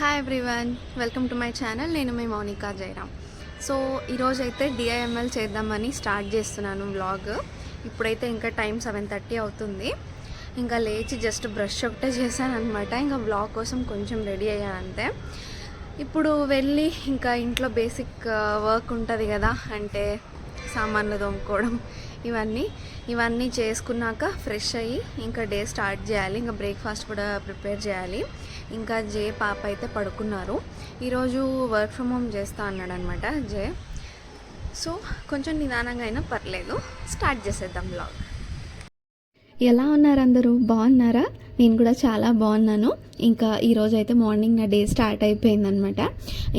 Hi everyone welcome to my channel నేను మీ Mounika Jayaram so ఈరోజైతే డిఐఎంఎల్ చేద్దామని స్టార్ట్ చేస్తున్నాను వ్లాగ్ ఇప్పుడైతే ఇంకా టైం సెవెన్ థర్టీ అవుతుంది. ఇంకా లేచి జస్ట్ బ్రష్ ఒకటే చేశాను అనమాట ఇంకా వ్లాగ్ కోసం కొంచెం రెడీ అయ్యాను అంతే. ఇప్పుడు వెళ్ళి ఇంకా ఇంట్లో బేసిక్ వర్క్ ఉంటుంది కదా. అంటే సామాన్లు తోముకోవడం ఇవన్నీ ఇవన్నీ చేసుకున్నాక ఫ్రెష్ అయ్యి ఇంకా డే స్టార్ట్ చేయాలి. ఇంకా బ్రేక్ఫాస్ట్ కూడా ప్రిపేర్ చేయాలి. ఇంకా జే పాప అయితే పడుకున్నారు. ఈరోజు వర్క్ ఫ్రమ్ హోమ్ చేస్తా అన్నాడు అనమాట జే. సో కొంచెం నిదానంగా అయినా పర్లేదు. స్టార్ట్ చేసేద్దాం బ్లాగ్ ఎలా ఉన్నారు అందరూ? బాగున్నారా? నేను కూడా చాలా బాగున్నాను. ఇంకా ఈరోజు అయితే మార్నింగ్ నా డే స్టార్ట్ అయిపోయిందనమాట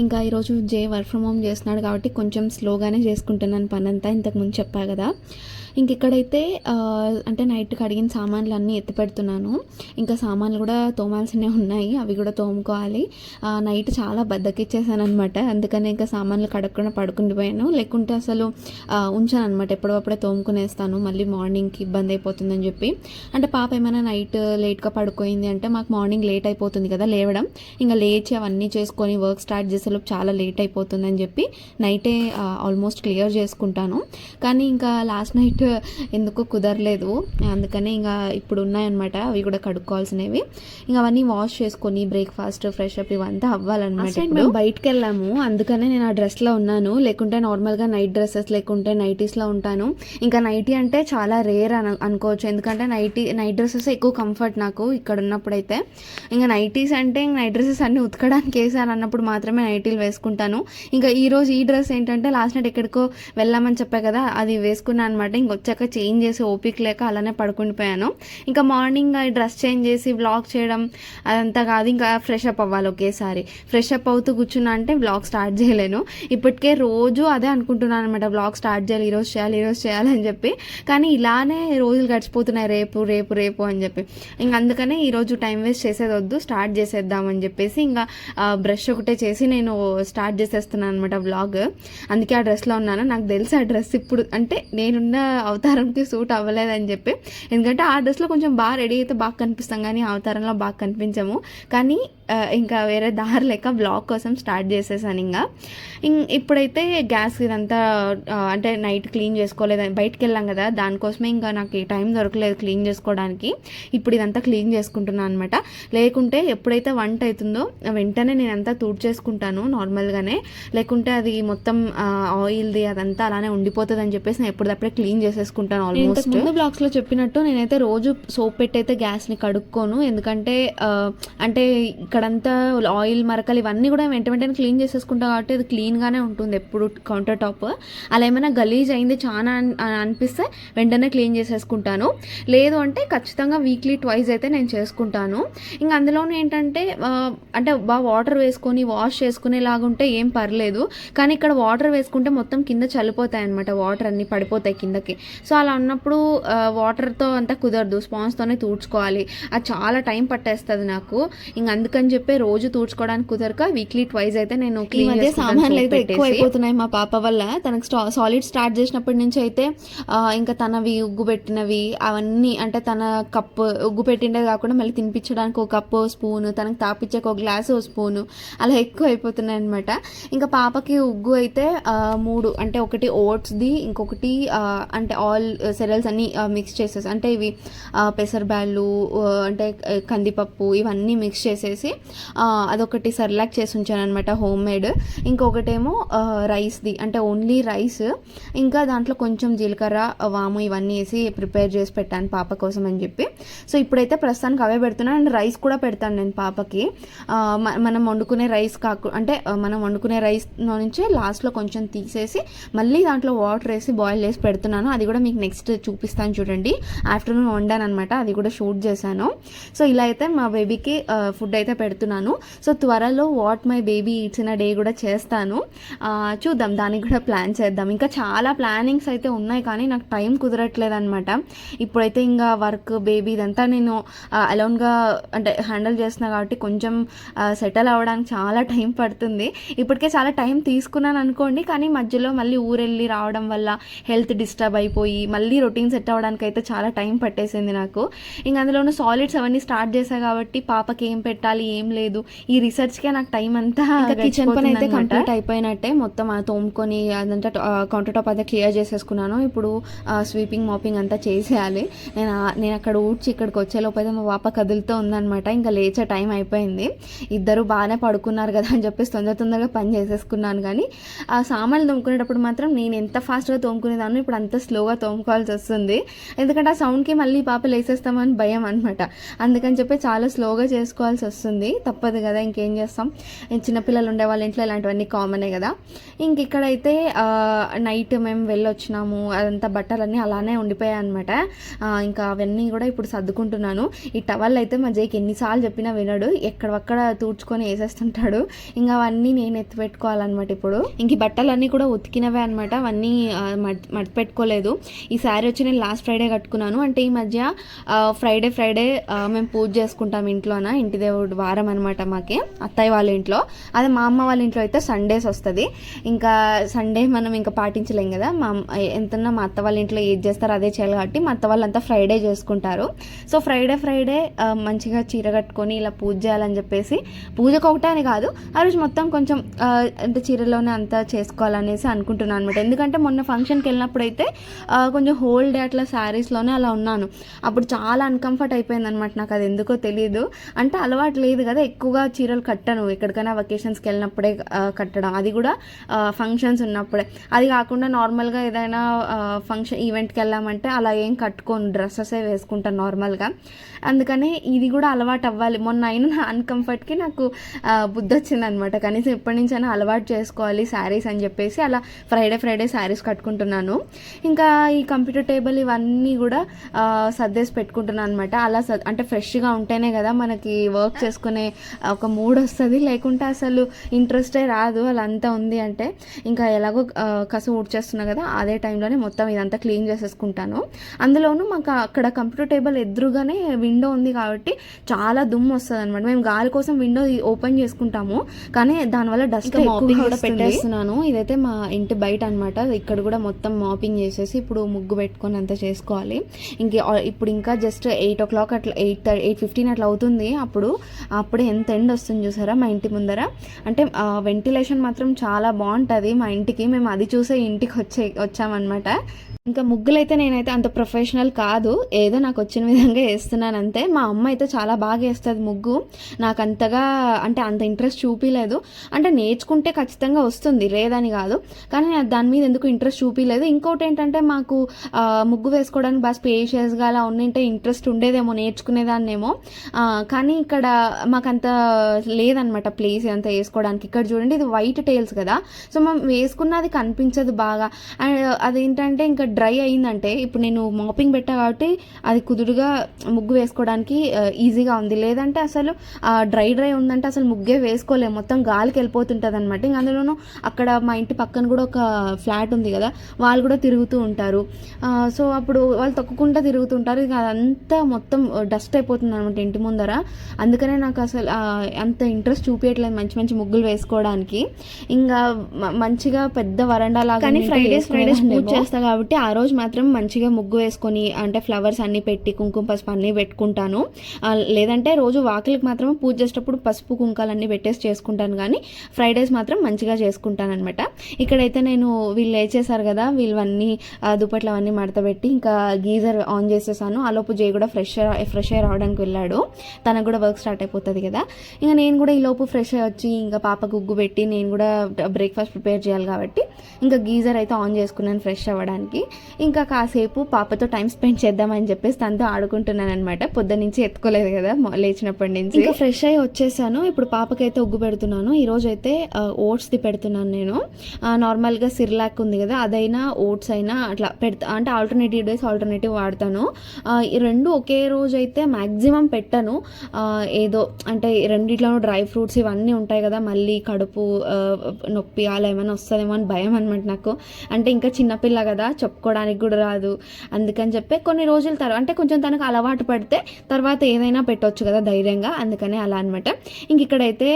ఇంకా ఈరోజు జే వర్క్ ఫ్రమ్ హోమ్ చేస్తున్నాడు కాబట్టి కొంచెం స్లోగానే చేసుకుంటున్నాను పని అంతా ఇంతకుముందు చెప్పా కదా. ఇంక ఇక్కడైతే అంటే నైట్ కడిగిన సామాన్లు అన్నీ ఎత్తి పెడుతున్నాను. ఇంకా సామాన్లు కూడా తోమాల్సినవి ఉన్నాయి. అవి కూడా తోముకోవాలి. నైట్ చాలా బద్దకిచ్చేసాను అనమాట అందుకని ఇంకా సామాన్లు కడగకుండా పడుకుండిపోయాను లేకుంటే అసలు ఉంచాను అనమాట ఎప్పుడప్పుడే తోముకునేస్తాను. మళ్ళీ మార్నింగ్కి ఇబ్బంది అయిపోతుందని చెప్పి. అంటే పాప ఏమైనా నైట్ లేట్గా పడుకోయింది అంటే మాకు మార్నింగ్ లేట్ అయిపోతుంది కదా లేవడం. ఇంకా లేచి అవన్నీ చేసుకొని వర్క్ స్టార్ట్ చేసేలోపు చాలా లేట్ అయిపోతుందని చెప్పి నైటే ఆల్మోస్ట్ క్లియర్ చేసుకుంటాను. కానీ ఇంకా లాస్ట్ నైట్ ఎందుకో కుదరలేదు. అందుకనే ఇంకా ఇప్పుడు ఉన్నాయన్నమాట. అవి కూడా కడుక్కోవాల్సినవి. ఇంకా అవన్నీ వాష్ చేసుకొని బ్రేక్ఫాస్ట్ ఫ్రెష్ అప్ ఇవంతా అవ్వాలన్నమాట మేము బయటకు వెళ్ళాము అందుకనే నేను ఆ డ్రెస్లో ఉన్నాను. లేకుంటే నార్మల్గా నైట్ డ్రెస్సెస్ లేకుంటే నైటీస్లో ఉంటాను. ఇంకా నైటీ అంటే చాలా రేర్ అని అనుకోవచ్చు. ఎందుకంటే నైటీ నైట్ డ్రెస్సెస్ ఎక్కువ కంఫర్ట్ నాకు ఇక్కడ ఉన్నప్పుడైతే ఇంకా నైటీస్ అంటే ఇంక నైట్ డ్రెస్సెస్ అన్ని ఉతకడానికి వేసాను అన్నప్పుడు మాత్రమే నైటీలు వేసుకుంటాను. ఇంకా ఈ రోజు ఈ డ్రెస్ ఏంటంటే లాస్ట్ నైట్ ఎక్కడికో వెళ్ళామని చెప్పా కదా అది వేసుకున్నాను అనమాట ఇంక వచ్చాక చేంజ్ చేసి ఓపిక లేక అలానే పడుకుండిపోయాను ఇంకా మార్నింగ్ డ్రెస్ చేంజ్ చేసి వ్లాగ్ చేయడం అదంతా కాదు ఇంకా ఫ్రెష్ అప్ అవ్వాలి ఒకేసారి. ఫ్రెష్ అప్ అవుతూ కూర్చున్నా అంటే వ్లాగ్ స్టార్ట్ చేయలేను. ఇప్పటికే రోజు అదే అనుకుంటున్నాను అనమాట వ్లాగ్ స్టార్ట్ చేయాలి ఈరోజు చేయాలి ఈరోజు చేయాలి అని చెప్పి. కానీ ఇలానే రోజులు గడిచిపోతున్నాయి రేపు రేపు రేపు అని చెప్పి. ఇంక అందుకనే ఈరోజు టైం వేస్ట్ చేసేది వద్దు స్టార్ట్ చేసేద్దామని చెప్పేసి ఇంకా బ్రష్ ఒకటే చేసి నేను స్టార్ట్ చేసేస్తున్నాను అనమాట వ్లాగ్. అందుకే ఆ డ్రెస్లో ఉన్నాను. నాకు తెలిసి ఆ డ్రెస్ ఇప్పుడు అంటే నేనున్న అవతారంకి సూట్ అవ్వలేదని చెప్పి. ఎందుకంటే ఆ డ్రెస్లో కొంచెం బాగా రెడీ అయితే బాగా కనిపిస్తాం కానీ అవతారంలో బాగా కనిపించము. కానీ ఇంకా వేరే దారి లేక బ్లాగ్ కోసం స్టార్ట్ చేసేసాను ఇంకా ఇప్పుడైతే గ్యాస్ ఇదంతా అంటే నైట్ క్లీన్ చేసుకోలేదు బయటకు వెళ్ళాం కదా దానికోసమే ఇంకా నాకు టైం దొరకలేదు క్లీన్ చేసుకోవడానికి. ఇప్పుడు ఇదంతా క్లీన్ చేసుకుంటున్నాను అనమాట లేకుంటే ఎప్పుడైతే వంట అవుతుందో వెంటనే నేను అంతా చేసుకుంటాను నార్మల్గానే. లేకుంటే అది మొత్తం ఆయిల్ది అదంతా అలానే ఉండిపోతుంది అని చెప్పేసి నేను ఎప్పటికప్పుడే క్లీన్ చేసేసుకుంటాను ఆల్మోస్ట్ ముందు బ్లాగ్స్లో చెప్పినట్టు నేనైతే రోజు సోప్ పెట్టి అయితే గ్యాస్ని కడుక్కోను. ఎందుకంటే అంటే ఇక్కడంతా ఆయిల్ మరకలు ఇవన్నీ కూడా వెంట వెంటనే క్లీన్ చేసేసుకుంటా కాబట్టి అది క్లీన్ గానే ఉంటుంది ఎప్పుడు కౌంటర్ టాప్ అలా ఏమైనా గలీజ్ అయింది చాలా అన్- అని అనిపిస్తే వెంటనే క్లీన్ చేసేసుకుంటాను. లేదు అంటే ఖచ్చితంగా వీక్లీ ట్వైస్ అయితే నేను చేసుకుంటాను. ఇంకా అందులోనే ఏంటంటే అంటే బాగా వాటర్ వేసుకొని వాష్ చేసుకునేలాగా ఉంటే ఏం పర్లేదు. కానీ ఇక్కడ వాటర్ వేసుకుంటే మొత్తం కింద చల్లిపోతాయి అనమాట వాటర్ అన్ని పడిపోతాయి కిందకి. సో అలా ఉన్నప్పుడు వాటర్తో అంతా కుదరదు. స్పాన్స్తోనే తూడ్చుకోవాలి. అది చాలా టైం పట్టేస్తుంది నాకు. ఇంక అందుకని చెప్పి రోజు తూడ్చుకోవడానికి కుదరక వీక్లీ ట్వైస్ అయితే నేను ఈ క్లీన్ మధ్య సామాన్లు అయితే ఎక్కువ అయిపోతున్నాయి మా పాప వల్ల. తనకు స్టా సాలిడ్ స్టార్ట్ చేసినప్పటి నుంచి అయితే ఇంకా తనవి ఉగ్గు పెట్టినవి అవన్నీ అంటే తన కప్పు ఉగ్గు పెట్టిండే కాకుండా మళ్ళీ తినిపించడానికి ఒక కప్పు స్పూన్ తనకు తాపించాక ఒక గ్లాస్ స్పూన్ అలా ఎక్కువ అయిపోతున్నాయి అనమాట ఇంకా పాపకి ఉగ్గు అయితే మూడు అంటే ఒకటి ఓట్స్ది ఇంకొకటి ఆ, అంటే ఆల్ సెరల్స్ అన్ని మిక్స్ చేసేసి అంటే ఇవి పెసరబ్యాళ్ళు అంటే కందిపప్పు ఇవన్నీ మిక్స్ చేసేసి అదొకటి సర్లాక్ చేసి ఉంచాను అనమాట హోమ్ మేడ్ ఇంకొకటేమో రైస్ది అంటే ఓన్లీ రైస్ ఇంకా దాంట్లో కొంచెం జీలకర్ర వాము ఇవన్నీ వేసి ప్రిపేర్ చేసి పెట్టాను పాప కోసం అని చెప్పి. సో ఇప్పుడైతే ప్రస్తుతానికి అవే పెడుతున్నాను అండ్ రైస్ కూడా పెడతాను నేను పాపకి. మనం వండుకునే రైస్ కాకు అంటే మనం వండుకునే రైస్ నుంచి లాస్ట్లో కొంచెం తీసేసి మళ్ళీ దాంట్లో వాటర్ వేసి బాయిల్ చేసి పెడుతున్నాను. అది అది కూడా మీకు నెక్స్ట్ చూపిస్తాను చూడండి. ఆఫ్టర్నూన్ వండాను అనమాట అది కూడా షూట్ చేశాను. సో ఇలా అయితే మా బేబీకి ఫుడ్ అయితే పెడుతున్నాను. సో త్వరలో what my baby eats in day కూడా చేస్తాను. చూద్దాం దానికి కూడా ప్లాన్ చేద్దాం. ఇంకా చాలా ప్లానింగ్స్ అయితే ఉన్నాయి కానీ నాకు టైం కుదరట్లేదు అనమాట ఇప్పుడైతే ఇంకా వర్క్ బేబీ ఇదంతా నేను అలోన్గా అంటే హ్యాండిల్ చేస్తున్నా కాబట్టి కొంచెం సెటిల్ అవ్వడానికి చాలా టైం పడుతుంది. ఇప్పటికే చాలా టైం తీసుకున్నాను అనుకోండి కానీ మధ్యలో మళ్ళీ ఊరెళ్ళి రావడం వల్ల హెల్త్ డిస్టర్బ్ అయిపోయి అయిపోయి మళ్ళీ రొటీన్ సెట్ అవ్వడానికి అయితే చాలా టైం పట్టేసింది నాకు. ఇంకా అందులోనూ సాలిడ్స్ అవన్నీ స్టార్ట్ చేశా కాబట్టి పాపకి ఏం పెట్టాలి ఏం లేదు. ఈ రీసెర్చ్కే నాకు టైం అంతా కిచెన్ పని అయితే కంప్లీట్ అయిపోయినట్టే మొత్తం ఆ తోముకొని అదంతా కౌంటర్ టాప్ అంతా క్లియర్ చేసేసుకున్నాను. ఇప్పుడు స్వీపింగ్ మాపింగ్ అంతా చేసేయాలి. నేను నేను అక్కడ ఊడ్చి ఇక్కడికి వచ్చే లోపైతే మా పాప కదులుతూ ఉందన్నమాట. ఇంకా లేచే టైం అయిపోయింది. ఇద్దరు బాగానే పడుకున్నారు కదా అని చెప్పేసి తొందర తొందరగా పని చేసేసుకున్నాను. కానీ ఆ సామాన్లు తోముకునేటప్పుడు మాత్రం నేను ఎంత ఫాస్ట్గా తోముకునేదాన్ని ఇప్పుడు అంత స్లోగా తోముకోవాల్సి వస్తుంది. ఎందుకంటే ఆ సౌండ్కి మళ్ళీ పాప లేసేస్తామని భయం అనమాట అందుకని చెప్పి చాలా స్లోగా చేసుకోవాల్సి వస్తుంది. తప్పదు కదా ఇంకేం చేస్తాం? చిన్నపిల్లలు ఉండే వాళ్ళ ఇంట్లో ఇలాంటివన్నీ కామనే కదా. ఇంక ఇక్కడైతే నైట్ మేము వెళ్ళొచ్చినాము. అదంతా బట్టలన్నీ అలానే ఉండిపోయాయి అనమాట ఇంకా అవన్నీ కూడా ఇప్పుడు సర్దుకుంటున్నాను. ఈ టవల్ అయితే మా జైకి ఎన్నిసార్లు చెప్పినా వినడు. ఎక్కడక్కడ తూడ్చుకొని వేసేస్తుంటాడు. ఇంకా అవన్నీ నేను ఎత్తి పెట్టుకోవాలన్నమాట ఇప్పుడు. ఇంక బట్టలన్నీ కూడా ఉతికినవే అనమాట అవన్నీ ఆ, మడ్ మడత పెట్టుకోలేదు ఈ శారీ వచ్చి నేను లాస్ట్ ఫ్రైడే కట్టుకున్నాను. అంటే ఈ మధ్య ఫ్రైడే ఫ్రైడే మేము పూజ చేసుకుంటాం ఇంట్లోన? ఇంటి దేవుడు వారం అనమాట మాకి. అత్తయ్య వాళ్ళ ఇంట్లో. అదే మా అమ్మ వాళ్ళ ఇంట్లో అయితే సండేస్ వస్తుంది. ఇంకా సండే మనం ఇంకా పాటించలేం కదా. మా అమ్మ- ఎంతన్నా మా అత్త వాళ్ళ ఇంట్లో ఏది చేస్తారో అదే చేయాలి కాబట్టి మా అత్త వాళ్ళంతా ఫ్రైడే చేసుకుంటారు. సో ఫ్రైడే ఫ్రైడే మంచిగా చీర కట్టుకొని ఇలా పూజ చేయాలని చెప్పేసి పూజకు ఒకటే అని కాదు. ఆ రోజు మొత్తం కొంచెం అంటే చీరలోనే అంతా చేసుకోవాలనేసి అనుకుంటున్నాను అనమాట ఎందుకంటే మొన్న ఫంక్షన్కి వెళ్ళినప్పుడు అయితే కొంచెం హోల్ డే అట్లా శారీస్లోనే అలా ఉన్నాను. అప్పుడు చాలా అన్కంఫర్ట్ అయిపోయింది అనమాట నాకు అది ఎందుకో తెలియదు అంటే అలవాటు లేదు కదా ఎక్కువగా చీరలు కట్టను. ఎక్కడికైనా వెకేషన్స్కి వెళ్ళినప్పుడే కట్టడం. అది కూడా ఫంక్షన్స్ ఉన్నప్పుడే. అది కాకుండా నార్మల్గా ఏదైనా ఫంక్షన్ ఈవెంట్కి వెళ్ళామంటే అలా ఏం కట్టుకోను. డ్రెస్సెసే వేసుకుంటాను నార్మల్గా అందుకని ఇది కూడా అలవాటు అవ్వాలి. మొన్న అయిన నా అన్కంఫర్ట్కి నాకు బుద్ధి వచ్చింది అనమాట కనీసం ఇప్పటి నుంచైనా అలవాటు చేసుకోవాలి శారీస్ అని చెప్పేసి అలా ఫ్రైడే ఫ్రైడే శారీస్ కట్టుకుంటున్నాను. ఇంకా ఈ కంప్యూటర్ టేబుల్ ఇవన్నీ కూడా సర్దేసి పెట్టుకుంటున్నాను అనమాట అలా అంటే ఫ్రెష్గా ఉంటేనే కదా మనకి వర్క్ చేసుకునే ఒక మూడ్ వస్తుంది. లేకుంటే అసలు ఇంట్రెస్టే రాదు. అలా అంతా ఉంది అంటే ఇంకా ఎలాగో కసు ఊడ్చేస్తున్నా కదా అదే టైంలోనే మొత్తం ఇదంతా క్లీన్ చేసేసుకుంటాను. అందులోనూ మాకు అక్కడ కంప్యూటర్ టేబుల్ ఎదురుగానే విండో ఉంది కాబట్టి చాలా దుమ్ము వస్తుంది అనమాట మేము గాలి కోసం విండో ఓపెన్ చేసుకుంటాము. కానీ దానివల్ల డస్ట్ కూడా పెట్టేస్తున్నాను. ఇదైతే మా ఇంటి బయట అనమాట ఇక్కడ కూడా మొత్తం మాపింగ్ చేసేసి ఇప్పుడు ముగ్గు పెట్టుకొని అంతా చేసుకోవాలి. ఇంక ఇప్పుడు ఇంకా జస్ట్ ఎయిట్ ఓ క్లాక్ అట్లా ఎయిట్ ఎయిట్ ఫిఫ్టీన్ అట్లా అవుతుంది. అప్పుడు అప్పుడు ఎంత ఎండ్ వస్తుంది చూసారా మా ఇంటి ముందర? అంటే వెంటిలేషన్ మాత్రం చాలా బాగుంటుంది మా ఇంటికి. మేము అది చూసే ఇంటికి వచ్చే వచ్చామన్నమాట. ఇంకా ముగ్గులైతే నేనైతే అంత ప్రొఫెషనల్ కాదు. ఏదో నాకు వచ్చిన విధంగా వేస్తున్నాను అంతే మా అమ్మ అయితే చాలా బాగా వేస్తుంది ముగ్గు. నాకు అంతగా అంటే అంత ఇంట్రెస్ట్ చూపించలేదు అంటే నేర్చుకుంటే ఖచ్చితంగా వస్తుంది లేదని కాదు. కానీ దాని మీద ఎందుకు ఇంట్రెస్ట్ చూపించలేదు ఇంకోటి ఏంటంటే మాకు ముగ్గు వేసుకోవడానికి బాగా స్పేషియస్గా అలా ఉన్నింటే ఇంట్రెస్ట్ ఉండేదేమో నేర్చుకునేదాన్నేమో. కానీ ఇక్కడ మాకు అంత లేదనమాట ప్లేస్ అంత వేసుకోవడానికి. ఇక్కడ చూడండి ఇది వైట్ టైల్స్ కదా. సో మనం వేసుకున్నది కనిపించదు బాగా. అండ్ అదేంటంటే ఇంకా డ్రై అయిందంటే ఇప్పుడు నేను మాపింగ్ పెట్టా కాబట్టి అది కుదురుగా ముగ్గు వేసుకోవడానికి ఈజీగా ఉంది. లేదంటే అసలు డ్రై డ్రై ఉందంటే అసలు ముగ్గే వేసుకోలేము. మొత్తం గాలికి వెళ్ళిపోతుంటుంది అనమాట ఇంకా అందులోనూ అక్కడ మా ఇంటి పక్కన కూడా ఒక ఫ్లాట్ ఉంది కదా వాళ్ళు కూడా తిరుగుతూ ఉంటారు. సో అప్పుడు వాళ్ళు తొక్కకుండా తిరుగుతుంటారు. ఇక అదంతా మొత్తం డస్ట్ అయిపోతుంది అనమాట ఇంటి ముందర. అందుకనే నాకు అసలు అంత ఇంట్రెస్ట్ చూపించట్లేదు మంచి మంచి ముగ్గులు వేసుకోవడానికి. ఇంకా మంచిగా పెద్ద వరండా లాగా కానీ Fridays వేసుకునేదాన్నేమో. పూజ చేస్తా కాబట్టి ఆ రోజు మాత్రం మంచిగా ముగ్గు వేసుకొని అంటే ఫ్లవర్స్ అన్నీ పెట్టి కుంకుమ పసుపు అన్నీ పెట్టుకుంటాను. లేదంటే రోజు వాకిలికి మాత్రం పూజ చేసేటప్పుడు పసుపు కుంకాలు పెట్టేసి చేసుకుంటాను కానీ ఫ్రైడేస్ మాత్రం మంచిగా చేసుకుంటాను అనమాట ఇక్కడైతే నేను వీళ్ళు లేచేశారు కదా వీళ్ళవన్నీ అన్నీ దుప్పట్లు అవన్నీ మడతపెట్టి ఇంకా గీజర్ ఆన్ చేసేసాను. ఆలోపు జై కూడా ఫ్రెష్ ఫ్రెష్ అయ్యి రావడానికి వెళ్ళాడు. తనకు కూడా వర్క్ స్టార్ట్ అయిపోతుంది కదా. ఇంకా నేను కూడా ఈ లోపు ఫ్రెష్ అయ్యి వచ్చి ఇంకా పాపకు ఉగ్గు పెట్టి నేను కూడా బ్రేక్ఫాస్ట్ ప్రిపేర్ చేయాలి కాబట్టి ఇంకా గీజర్ అయితే ఆన్ చేసుకున్నాను ఫ్రెష్ అవ్వడానికి. ఇంకా కాసేపు పాపతో టైం స్పెండ్ చేద్దామని చెప్పేసి తనతో ఆడుకుంటున్నాను అనమాట పొద్దు నుంచి ఎత్తుకోలేదు కదా లేచినప్పటి నుంచి. ఇంకా ఫ్రెష్ అయ్యి వచ్చేసాను. ఇప్పుడు పాపకైతే ఉగ్గు పెడుతున్నాను. ఈ రోజు అయితే ఓట్స్ది పెడుతున్నాను నేను. నార్మల్గా సిర్లాక్ ఉంది కదా అదైనా ఓట్స్ అయినా అట్లా పెడతా అంటే ఆల్టర్నేటివ్ డేస్ ఆల్టర్నేటివ్ వాడతాను. ఈ రెండు ఒకే రోజు అయితే మ్యాక్సిమం పెట్టను ఏదో అంటే రెండిట్లోనూ డ్రై ఫ్రూట్స్ ఇవన్నీ ఉంటాయి కదా మళ్ళీ కడుపు నొప్పి అలా ఏమైనా వస్తుందేమో అని భయం అనమాట నాకు. అంటే ఇంకా చిన్నపిల్ల కదా చెప్ చెప్పుకోవడానికి కూడా రాదు. అందుకని చెప్పి కొన్ని రోజుల తర్వాత అంటే కొంచెం తనకు అలవాటు పడితే తర్వాత ఏదైనా పెట్టవచ్చు కదా ధైర్యంగా. అందుకనే అలా అనమాట ఇంక ఇక్కడైతే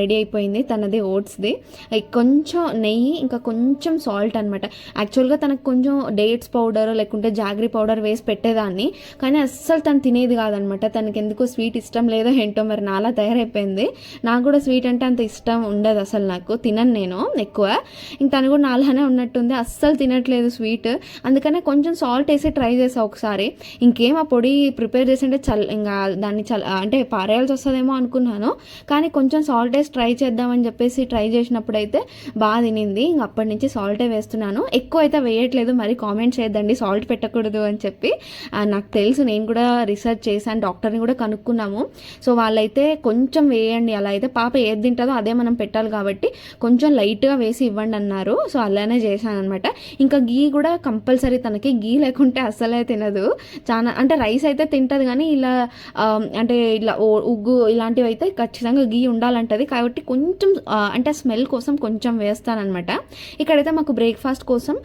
రెడీ అయిపోయింది తనది ఓట్స్ది. కొంచెం నెయ్యి ఇంకా కొంచెం సాల్ట్ అనమాట యాక్చువల్గా తనకు కొంచెం డేట్స్ పౌడర్ లేకుంటే జాగ్రీ పౌడర్ వేసి పెట్టేదాన్ని. కానీ అస్సలు తను తినేది కాదనమాట తనకి ఎందుకో స్వీట్ ఇష్టం లేదో ఏంటో మరి నాలా తయారైపోయింది. నాకు కూడా స్వీట్ అంటే అంత ఇష్టం ఉండదు అసలు నాకు. తినను నేను ఎక్కువ. ఇంక తను కూడా నాలానే ఉన్నట్టుంది. అస్సలు తినట్లేదు స్వీట్. అందుకనే కొంచెం సాల్ట్ వేసి ట్రై చేసా ఒకసారి. ఇంకేం ఆ పొడి ప్రిపేర్ చేసింటే చల్ ఇంకా దాన్ని చల్ అంటే పారేయాల్సి వస్తుందేమో అనుకున్నాను. కానీ కొంచెం సాల్ట్ వేసి ట్రై చేద్దామని చెప్పేసి ట్రై చేసినప్పుడు అయితే బాగా తినింది. ఇంక అప్పటి నుంచి సాల్టే వేస్తున్నాను. ఎక్కువ అయితే వేయట్లేదు. మరి కామెంట్ చేయొద్దండి. సాల్ట్ పెట్టకూడదు అని చెప్పి నాకు తెలుసు. నేను కూడా రీసెర్చ్ చేశాను. డాక్టర్ని కూడా కనుక్కున్నాము. సో వాళ్ళైతే కొంచెం వేయండి. అలా అయితే పాప ఏది తింటుందో అదే మనం పెట్టాలి కాబట్టి కొంచెం లైట్గా వేసి ఇవ్వండి అన్నారు. సో అలానే చేశాను అనమాట ఇంకా గీ కూడా కంపల్సరీ కంపల్సరీ తనకి గీ లేకుంటే అస్సలే తినదు. చాలా అంటే రైస్ అయితే తింటుంది కానీ ఇలా అంటే ఇలా ఉగ్గు ఇలాంటివి అయితే ఖచ్చితంగా గీ ఉండాలంటది. కాబట్టి కొంచెం అంటే స్మెల్ కోసం కొంచెం వేస్తానమాట ఇక్కడైతే మాకు బ్రేక్ఫాస్ట్ కోసం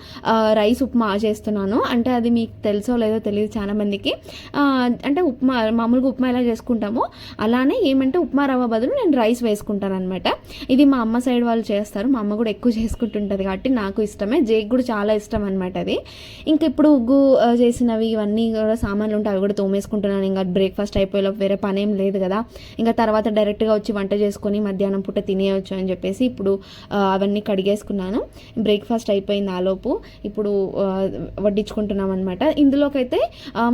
రైస్ ఉప్మా చేస్తున్నాను. అంటే అది మీకు తెలుసో లేదో తెలియదు చాలా మందికి. అంటే ఉప్మా మామూలుగా ఉప్మా ఎలా చేసుకుంటామో అలానే ఏమంటే ఉప్మా రవ్వ బదులు నేను రైస్ వేసుకుంటాను అనమాట ఇది మా అమ్మ సైడ్ వాళ్ళు చేస్తారు. మా అమ్మ కూడా ఎక్కువ చేసుకుంటుంటుంది కాబట్టి నాకు ఇష్టమే. జేక్ కూడా చాలా ఇష్టం అనమాట అది. ఇంకా ఇప్పుడు ఉగ్గు చేసినవి ఇవన్నీ కూడా సామాన్లు ఉంటాయి అవి కూడా తోమేసుకుంటున్నాను. ఇంకా బ్రేక్ఫాస్ట్ అయిపోయేలా వేరే పని ఏం లేదు కదా. ఇంకా తర్వాత డైరెక్ట్గా వచ్చి వంట చేసుకొని మధ్యాహ్నం పూట తినేయచ్చు అని చెప్పేసి ఇప్పుడు అవన్నీ కడిగేసుకున్నాను. బ్రేక్ఫాస్ట్ అయిపోయింది ఆలోపు ఇప్పుడు వడ్డించుకుంటున్నాం అనమాట ఇందులోకైతే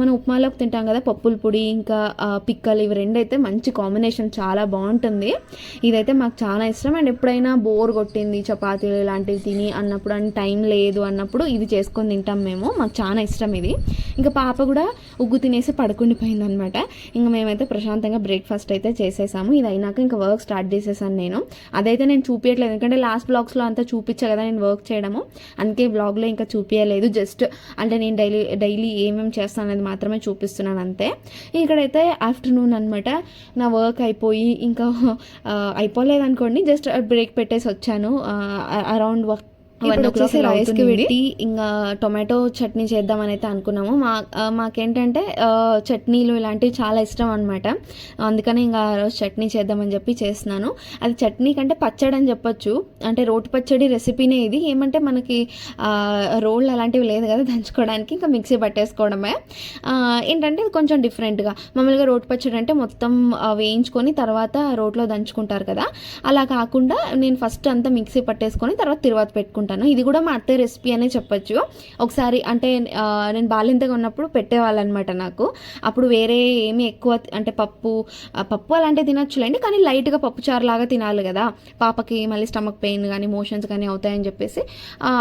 మనం ఉప్మాలోకి తింటాం కదా పప్పుల పొడి ఇంకా పిక్కలు ఇవి రెండు అయితే మంచి కాంబినేషన్ చాలా బాగుంటుంది. ఇదైతే మాకు చాలా ఇష్టం. అండ్ ఎప్పుడైనా బోర్ కొట్టింది చపాతీలు ఇలాంటివి తిని అన్నప్పుడు అని టైం లేదు అన్నప్పుడు ఇది చేసుకొని తింటాం మేము. మాకు చాలా ఇష్టం ఇది. ఇంకా పాప కూడా ఉగ్గు తినేసి పడుకుండిపోయింది అనమాట ఇంకా మేమైతే ప్రశాంతంగా బ్రేక్ఫాస్ట్ అయితే చేసేసాము. ఇది అయినాక ఇంకా వర్క్ స్టార్ట్ చేసేసాను నేను. అదైతే నేను చూపించట్లేదు ఎందుకంటే లాస్ట్ బ్లాగ్స్లో అంతా చూపించా కదా నేను వర్క్ చేయడము. అందుకే బ్లాగ్లో ఇంకా చూపించలేదు జస్ట్ అంటే నేను డైలీ డైలీ ఏమేమి చేస్తాను అనేది మాత్రమే చూపిస్తున్నాను అంతే. ఇక్కడైతే ఆఫ్టర్నూన్ అనమాట నా వర్క్ అయిపోయి ఇంకా అయిపోలేదు అనుకోండి. జస్ట్ బ్రేక్ పెట్టేసి వచ్చాను. అరౌండ్ వర్క్ ఇప్పుడు వచ్చేసి rice కి పెట్టి ఇంకా టొమాటో చట్నీ చేద్దామని అయితే అనుకున్నాము. మా మాకేంటంటే చట్నీలు ఇలాంటివి చాలా ఇష్టం అనమాట అందుకని ఇంకా ఆ రోజు చట్నీ చేద్దామని చెప్పి చేస్తున్నాను. అది చట్నీ కంటే పచ్చడి అని చెప్పొచ్చు. అంటే రోటి పచ్చడి రెసిపీనే ఇది. ఏమంటే మనకి రోళ్ళు అలాంటివి లేదు కదా దంచుకోవడానికి ఇంకా మిక్సీ పట్టేసుకోవడమే. ఏంటంటే ఇది కొంచెం డిఫరెంట్గా మామూలుగా రోటి పచ్చడి అంటే మొత్తం వేయించుకొని తర్వాత రోట్లో దంచుకుంటారు కదా. అలా కాకుండా నేను ఫస్ట్ అంతా మిక్సీ పట్టేసుకొని తర్వాత తిరువాత పెట్టుకుంటాను. ఇది కూడా మా అత్తయ్య రెసిపీ అనే చెప్పొచ్చు. ఒకసారి అంటే నేను బాలింతగా ఉన్నప్పుడు పెట్టేవాళ్ళు అనమాట నాకు. అప్పుడు వేరే ఏమి ఎక్కువ అంటే పప్పు పప్పు అలాంటివి తినచ్చులేండి కానీ లైట్గా పప్పు చారు లాగా తినాలి కదా. పాపకి మళ్ళీ స్టమక్ పెయిన్ కానీ మోషన్స్ కానీ అవుతాయని చెప్పేసి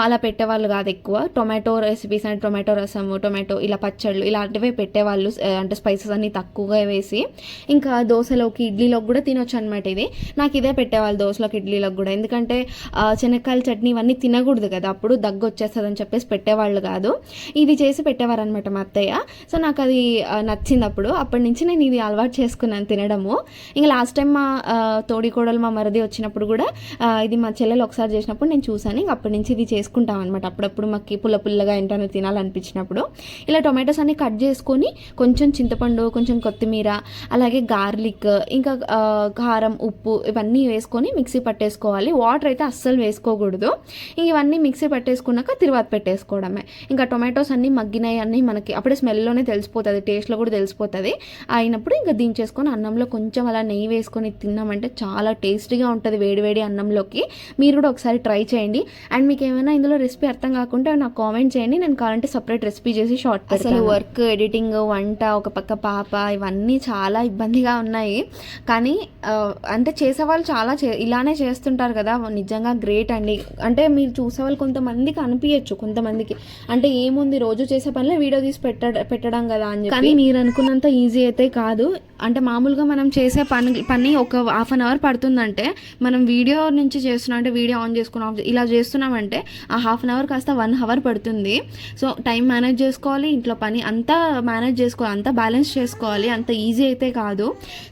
అలా పెట్టేవాళ్ళు కాదు ఎక్కువ. టొమాటో రెసిపీస్ అంటే టొమాటో రసం టొమాటో ఇలా పచ్చళ్ళు ఇలాంటివే పెట్టేవాళ్ళు అంటే స్పైసెస్ అన్ని తక్కువగా వేసి. ఇంకా దోశలోకి ఇడ్లీలోకి కూడా తినొచ్చు అనమాట ఇది. నాకు ఇదే పెట్టేవాళ్ళు దోశలోకి ఇడ్లీలోకి కూడా. ఎందుకంటే శనక్కాయల చట్నీ ఇవన్నీ తినకూడదు కదా అప్పుడు దగ్గు వచ్చేస్తుంది అని చెప్పేసి పెట్టేవాళ్ళు కాదు. ఇది చేసి పెట్టేవారు అనమాట మా అత్తయ్య. సో నాకు అది నచ్చింది అప్పుడు అప్పటి నుంచి నేను ఇది అలవాటు చేసుకున్నాను తినడము. ఇంకా లాస్ట్ టైం మా ఆ, తోడికోడలు మా మరిది వచ్చినప్పుడు కూడా ఇది మా చెల్లెలు ఒకసారి చేసినప్పుడు నేను చూసాను ఇంక అప్పటి నుంచి ఇది చేసుకుంటాం అనమాట అప్పుడప్పుడు మాకు పుల్ల పుల్లగా ఏంటనే తినాలనిపించినప్పుడు. ఇలా టొమాటోస్ అన్ని కట్ చేసుకొని కొంచెం చింతపండు కొంచెం కొత్తిమీర అలాగే గార్లిక్ ఇంకా కారం ఉప్పు ఇవన్నీ వేసుకొని మిక్సీ పట్టేసుకోవాలి. వాటర్ అయితే అస్సలు వేసుకోకూడదు. ఇవన్నీ మిక్సీ పట్టేసుకున్నాక తిరువాత పెట్టేసుకోవడమే. ఇంకా టొమాటోస్ అన్నీ మగ్గినాయి అన్నీ మనకి అప్పుడే స్మెల్లోనే తెలిసిపోతుంది టేస్ట్లో కూడా తెలిసిపోతుంది. అయినప్పుడు ఇంకా దించేసుకొని అన్నంలో కొంచెం అలా నెయ్యి వేసుకొని తిన్నామంటే చాలా టేస్టీగా ఉంటుంది వేడివేడి అన్నంలోకి. మీరు కూడా ఒకసారి ట్రై చేయండి. అండ్ మీకు ఏమైనా ఇందులో రెసిపీ అర్థం కాకుంటే నాకు కామెంట్ చేయండి. నేను కావాలంటే సపరేట్ రెసిపీ చేసి షార్ట్ అసలు వర్క్ ఎడిటింగ్ వంట ఒక పక్క పాప ఇవన్నీ చాలా ఇబ్బందిగా ఉన్నాయి. కానీ అంటే చేసేవాళ్ళు చాలా చే ఇలానే చేస్తుంటారు కదా. నిజంగా గ్రేట్ అండి. అంటే మీరు చూసేవాళ్ళు కొంతమందికి అనిపించచ్చు కొంతమందికి. అంటే ఏముంది రోజు చేసే పనిలో వీడియో తీసి పెట్ట పెట్టడం కదా అని చెప్పి. కానీ మీరు అనుకున్నంత ఈజీ అయితే కాదు. అంటే మామూలుగా మనం చేసే పని పని ఒక హాఫ్ అన్ అవర్ పడుతుందంటే మనం వీడియో నుంచి చేస్తున్నాం అంటే వీడియో ఆన్ చేసుకున్నాం ఇలా చేస్తున్నామంటే ఆ హాఫ్ అన్ అవర్ కాస్త వన్ అవర్ పడుతుంది. సో టైం మేనేజ్ చేసుకోవాలి ఇంట్లో పని అంతా మేనేజ్ చేసుకోవాలి అంతా బ్యాలెన్స్ చేసుకోవాలి అంత ఈజీ అయితే కాదు.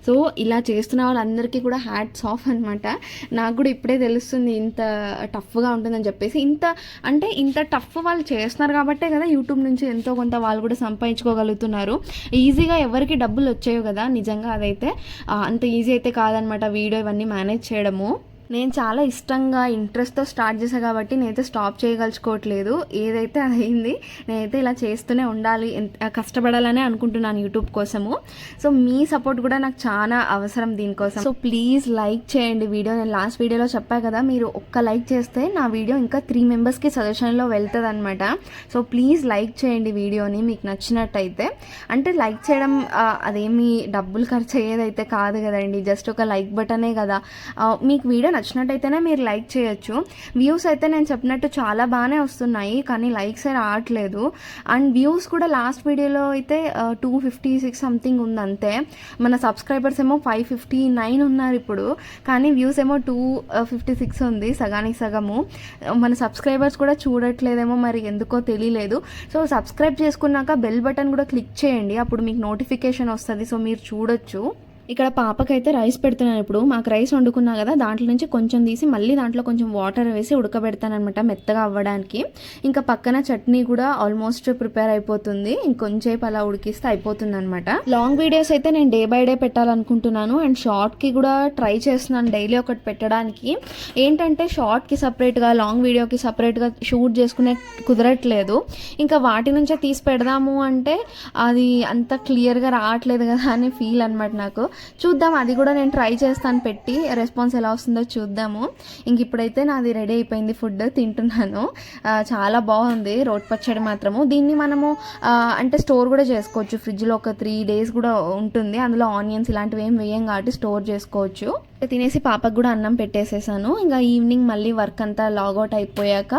సో ఇలా చేస్తున్న వాళ్ళందరికీ కూడా హ్యాట్స్ ఆఫ్ అనమాట నాకు కూడా ఇప్పుడే తెలుస్తుంది ఇంత టఫ్గా ఉంటుందని చెప్పి. చెప్పేసి ఇంత అంటే ఇంత టఫ్ వాళ్ళు చేస్తున్నారు కాబట్టే కదా యూట్యూబ్ నుంచి ఎంతో కొంత వాళ్ళు కూడా సంపాదించుకోగలుగుతున్నారు. ఈజీగా ఎవరికి డబ్బులు వచ్చాయో కదా నిజంగా అదైతే అంత ఈజీ అయితే కాదనమాట వీడియో ఇవన్నీ మేనేజ్ చేయడము. నేను చాలా ఇష్టంగా ఇంట్రెస్ట్తో స్టార్ట్ చేశాను కాబట్టి నేనైతే స్టాప్ చేయగలుచుకోవట్లేదు ఏదైతే అది అయింది నేనైతే ఇలా చేస్తూనే ఉండాలి కష్టపడాలనే అనుకుంటున్నాను యూట్యూబ్ కోసము. సో మీ సపోర్ట్ కూడా నాకు చాలా అవసరం దీనికోసం. సో ప్లీజ్ లైక్ చేయండి వీడియో. నేను లాస్ట్ వీడియోలో చెప్పా కదా మీరు ఒక్క లైక్ చేస్తే నా వీడియో ఇంకా త్రీ మెంబర్స్కి సజెషన్లో వెళ్తుంది అనమాట సో ప్లీజ్ లైక్ చేయండి వీడియోని మీకు నచ్చినట్టయితే. అంటే లైక్ చేయడం అదేమి డబ్బులు ఖర్చు అయ్యేదైతే కాదు కదండి జస్ట్ ఒక లైక్ బటనే కదా. మీకు వీడియో నచ్చినట్టయితేనే మీరు లైక్ చేయొచ్చు. వ్యూస్ అయితే నేను చెప్పినట్టు చాలా బాగానే వస్తున్నాయి కానీ లైక్స్ అయితే రావట్లేదు. అండ్ వ్యూస్ కూడా లాస్ట్ వీడియోలో అయితే టూ ఫిఫ్టీ సిక్స్ సంథింగ్ ఉంది అంతే మన సబ్స్క్రైబర్స్ ఏమో ఫైవ్ ఫిఫ్టీ నైన్ ఉన్నారు ఇప్పుడు. కానీ వ్యూస్ ఏమో టూ ఫిఫ్టీ సిక్స్ ఉంది సగానికి సగము. మన సబ్స్క్రైబర్స్ కూడా చూడట్లేదేమో మరి ఎందుకో తెలియలేదు. సో సబ్స్క్రైబ్ చేసుకున్నాక బెల్ బటన్ కూడా క్లిక్ చేయండి అప్పుడు మీకు నోటిఫికేషన్ వస్తుంది. సో మీరు చూడొచ్చు. ఇక్కడ పాపకైతే రైస్ పెడుతున్నాను ఇప్పుడు. మాకు రైస్ వండుకున్నా కదా దాంట్లో నుంచి కొంచెం తీసి మళ్ళీ దాంట్లో కొంచెం వాటర్ వేసి ఉడకబెడతానమాట మెత్తగా అవ్వడానికి. ఇంకా పక్కన చట్నీ కూడా ఆల్మోస్ట్ ప్రిపేర్ అయిపోతుంది. ఇంకొంచేపు అలా ఉడికిస్తే అయిపోతుంది అనమాట లాంగ్ వీడియోస్ అయితే నేను డే బై డే పెట్టాలనుకుంటున్నాను. అండ్ షార్ట్కి కూడా ట్రై చేస్తున్నాను డైలీ ఒకటి పెట్టడానికి. ఏంటంటే షార్ట్కి సపరేట్గా లాంగ్ వీడియోకి సపరేట్గా షూట్ చేసుకునే కుదరట్లేదు. ఇంకా వాటి నుంచే తీసి పెడదాము అంటే అది అంత క్లియర్గా రావట్లేదు కదా అని ఫీల్ అనమాట నాకు. చూద్దాం అది కూడా నేను ట్రై చేస్తాను పెట్టి. రెస్పాన్స్ ఎలా వస్తుందో చూద్దాము. ఇంక ఇప్పుడైతే నాది రెడీ అయిపోయింది ఫుడ్ తింటున్నాను. చాలా బాగుంది రోడ్ పచ్చడి మాత్రము. దీన్ని మనము అంటే స్టోర్ కూడా చేసుకోవచ్చు. ఫ్రిడ్జ్లో ఒక త్రీ డేస్ కూడా ఉంటుంది. అందులో ఆనియన్స్ ఇలాంటివి ఏం వేయం కాబట్టి స్టోర్ చేసుకోవచ్చు. తినేసి పాపకు కూడా అన్నం పెట్టేసేసాను. ఇంకా ఈవినింగ్ మళ్ళీ వర్క్ అంతా లాగౌట్ అయిపోయాక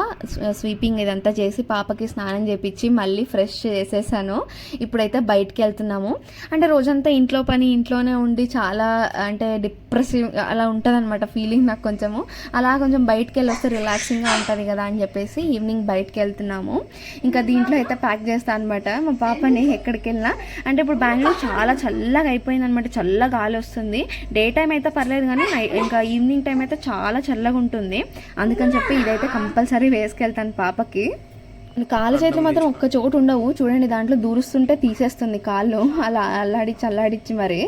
స్వీపింగ్ ఇదంతా చేసి పాపకి స్నానం చేపించి మళ్ళీ ఫ్రెష్ చేసేసాను. ఇప్పుడైతే బయటికి వెళ్తున్నాము. అంటే రోజంతా ఇంట్లో పని ఇంట్లోనే ఉండి చాలా అంటే డిప్రెసివ్ అలా ఉంటుంది అనమాట ఫీలింగ్ నాకు కొంచెము. అలా కొంచెం బయటికి వెళ్ళొస్తే రిలాక్సింగ్గా ఉంటుంది కదా అని చెప్పేసి ఈవినింగ్ బయటికి వెళ్తున్నాము. ఇంకా దీంట్లో అయితే ప్యాక్ చేస్తాను అనమాట మా పాపని ఎక్కడికి వెళ్ళినా అంటే ఇప్పుడు బెంగళూరు చాలా చల్లగా అయిపోయింది అనమాట చల్ల గాలి వస్తుంది. డే టైం అయితే పర్లేదు కానీ ఇంకా ఈవినింగ్ టైం అయితే చాలా చల్లగా ఉంటుంది. అందుకని చెప్పి ఇదైతే కంపల్సరీ వేసుకెళ్తాను పాపకి. కాళ్ళ చేతులు మాత్రం ఒక్క చోటు ఉండవు. చూడండి దాంట్లో దూరుస్తుంటే తీసేస్తుంది కాళ్ళు. అలా అల్లాడిచ్చి అల్లాడిచ్చి మరి.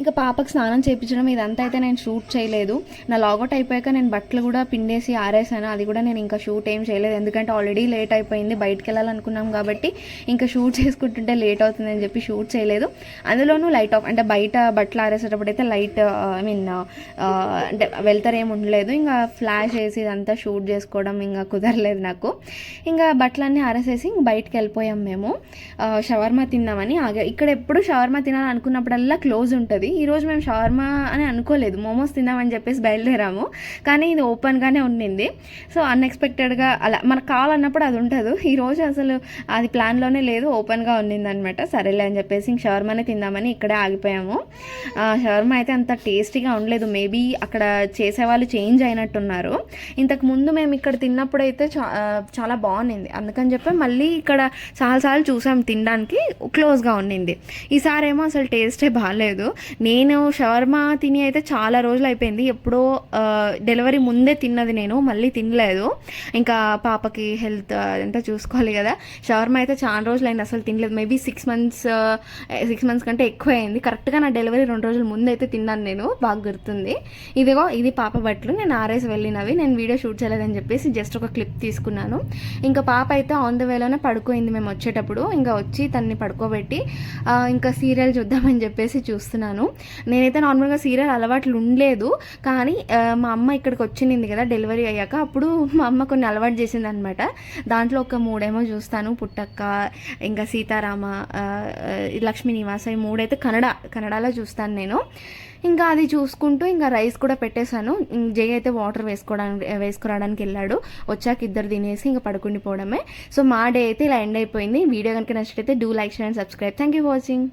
ఇంకా పాపకు స్నానం చేయించడం ఇదంతా అయితే నేను షూట్ చేయలేదు. నా లాగౌట్ అయిపోయాక నేను బట్టలు కూడా పిండేసి ఆరేసాను. అది కూడా నేను ఇంకా షూట్ ఏం చేయలేదు. ఎందుకంటే ఆల్రెడీ లేట్ అయిపోయింది. బయటకు వెళ్ళాలనుకున్నాం కాబట్టి ఇంకా షూట్ చేసుకుంటుంటే లేట్ అవుతుందని చెప్పి షూట్ చేయలేదు. అందులోనూ లైట్ ఆఫ్ అంటే బయట బట్టలు ఆరేసేటప్పుడు అయితే లైట్ ఐ మీన్ అంటే వెళ్తారు ఉండలేదు. ఇంకా ఫ్లాష్ వేసి ఇదంతా షూట్ చేసుకోవడం ఇంకా కుదరలేదు నాకు. ఇంకా బట్టలన్నీ ఆరేసేసి ఇంక బయటకు వెళ్ళిపోయాం మేము. Uh, షవర్మా తిందామని ఆగా ఇక్కడ ఎప్పుడు షవర్మా తినాలనుకున్నప్పుడల్లా క్లోజ్ ఉంటుంది. ఈరోజు మేము షవర్మా అని అనుకోలేదు. మోమోస్ తిందామని చెప్పేసి బయలుదేరాము. కానీ ఇది ఓపెన్గానే ఉండింది. సో అన్ఎక్స్పెక్టెడ్గా అలా మనకు కావాలన్నప్పుడు అది ఉండదు ఈరోజు అసలు అది ప్లాన్లోనే లేదు. ఓపెన్గా ఉండింది అనమాట సరేలే అని చెప్పేసి ఇంక షవర్మానే తిందామని ఇక్కడే ఆగిపోయాము. ఆ, షవర్మా అయితే అంత టేస్టీగా ఉండలేదు. మేబీ అక్కడ చేసేవాళ్ళు చేంజ్ అయినట్టున్నారు. ఇంతకు ముందు మేము ఇక్కడ తిన్నప్పుడు అయితే చా చాలా బాగుండింది. అందుకని చెప్పి మళ్ళీ ఇక్కడ చాలాసార్లు చూసాం తినడానికి. క్లోజ్గా ఉండింది. ఈసారి ఏమో అసలు టేస్టే బాగాలేదు నేను షవర్మా తిని అయితే చాలా రోజులు అయిపోయింది. ఎప్పుడో డెలివరీ ముందే తిన్నది నేను మళ్ళీ తినలేదు. ఇంకా పాపకి హెల్త్ అదంతా చూసుకోవాలి కదా. షవర్మా అయితే చాలా రోజులు అయింది అసలు తినలేదు. Maybe six months six months కంటే ఎక్కువ అయింది కరెక్ట్గా నా డెలివరీ రెండు రోజుల ముందు అయితే తిన్నాను నేను బాగా గుర్తుంది. ఇదిగో ఇది పాప బట్టలు నేను ఆరేసి వెళ్ళినవి. నేను వీడియో షూట్ చేయలేదని చెప్పేసి జస్ట్ ఒక క్లిప్ తీసుకున్నాను. ఇంకా పాప అయితే ఆన్ ద వేలోనే పడుకోయింది మేము వచ్చేటప్పుడు. ఇంకా వచ్చి తన్ని పడుకోబెట్టి ఇంకా సీరియల్ చూద్దామని చెప్పేసి చూస్తున్నాను. నేనైతే నార్మల్గా సీరియల్ అలవాట్లు ఉండలేదు. కానీ మా అమ్మ ఇక్కడికి వచ్చింది కదా డెలివరీ అయ్యాక. అప్పుడు మా అమ్మ కొన్ని అలవాటు చేసింది అనమాట దాంట్లో ఒక మూడేమో చూస్తాను. పుట్టక్క ఇంకా సీతారామ లక్ష్మీ నివాస ఈ మూడైతే కన్నడ కన్నడలో చూస్తాను నేను. ఇంకా అది చూసుకుంటూ ఇంకా రైస్ కూడా పెట్టేశాను. ఇంక జై అయితే వాటర్ వేసుకోవడానికి వేసుకురావడానికి వెళ్ళాడు. వచ్చాక ఇద్దరు తినేసి ఇంకా పడుకుండిపోవడమే సో మా డే అయితే ఇలా ఎండ్ అయిపోయింది. వీడియో కనుక నచ్చితే do like share and subscribe. Thank you for watching.